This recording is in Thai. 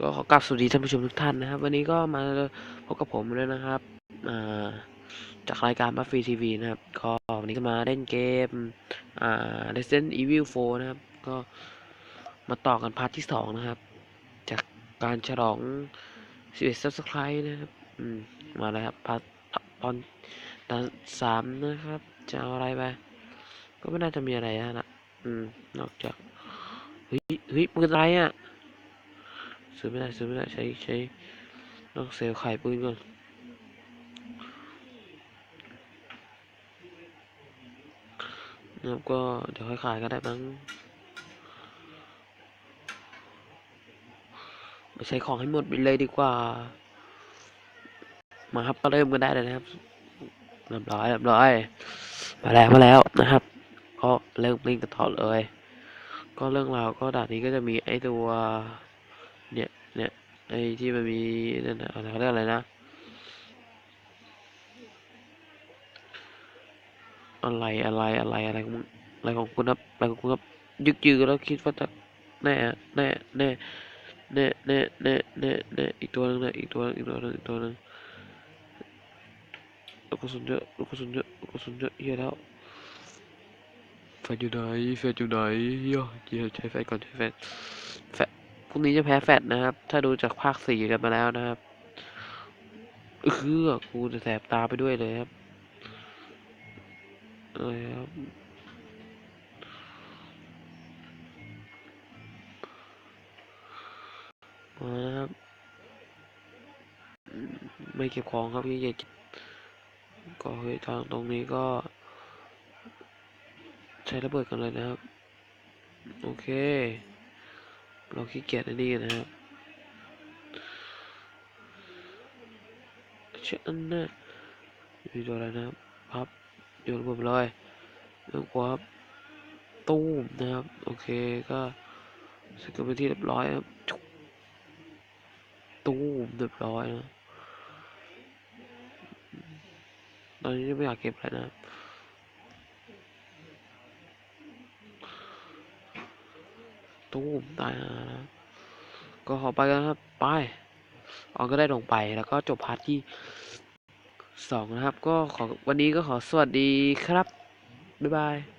ก็ขอกราบสวัสดีท่านผู้ชมทุกท่านนะครับ วันนี้ก็มาพบกับผมเลยนะครับาจากรายการบัฟฟี่ทีวีนะครับ ก็วันนี้ก็มาเล่นเกมอ่า Resident Evil 4 นะครับ ก็มาต่อกันพาร์ทที่สองนะครับ จากการฉลอง 11 subscribe นะครับอืมมาเลยครับพาร์ทตอนตอนสามนะครับ จะเอาอะไรไป ก็ไม่น่าจะมีอะไรนะอืมนอกจากเฮ้ยเฮ้ยปืนอะไรอะ ซื้อไม่ได้ซื้อไม่ได้ใช้ใช้ต้องเซลขายปืนก่อนนะครับก็เดี๋ยวค่อยขายก็ได้มั้งไปใช้ของให้หมดไปเลยดีกว่า มาครับก็เริ่มกันได้เลยนะครับเรียบร้อยเรียบร้อย มาแล้วมาแล้วนะครับ ก็เริ่มเล่นกันต่อเลย ก็เรื่องราวก็ด่านนี้ก็จะมีไอตัว เนี่ยเนี่ยไอ้ที่มันมีนั่นอะไรเขาเรียกอะไรนะอะไรอะไรอะไรอะไรของอะไรของคุณครับอะไรของคุณครับยึกยือแล้วคิดว่าจะแน่แน่แน่แน่แน่แน่แน่แน่อีกตัวนึงนะอีกตัวนึงอีกตัวนึงอีกตัวนึงลูกกระสุนเยอะลูกกระสุนเยอะลูกกระสุนเยอะเฮียแล้วแฟนอยู่ไหนแฟนอยู่ไหนเฮียเฮียใช้แฟนก่อนใช้แฟนแฟน พรุ่งนี้จะแพ้แฟดนะครับ ถ้าดูจากภาคสี่กันมาแล้วนะครับเออกูจะแสบตาไปด้วยเลยครับเอะไรครับมานะครับ ไม่เก็บของครับพี่เก็ก็เฮ้ยทางตรงนี้ก็ ใช้ระเบิดกันเลยนะครับ โอเค เราขี้เกียจอันนี้นะครับเช่นนะมีตัวอะไรนะครับพับโยนระเบิดไปเลยแล้วกวับตู้มนะครับ โอเคก็สกิลไปนที่เรียบร้อยครับตู้มเรียบร้อยนะตอนนี้ไม่อยากเก็บอะไรนะครับ ตู้มตายแล้วก็ขอไปกันครับไปออก็ได้ลงไปแล้วก็จบพาร์ทที่สองนะครับ ก็ขอวันนี้ก็ขอสวัสดีครับ บ๊ายบาย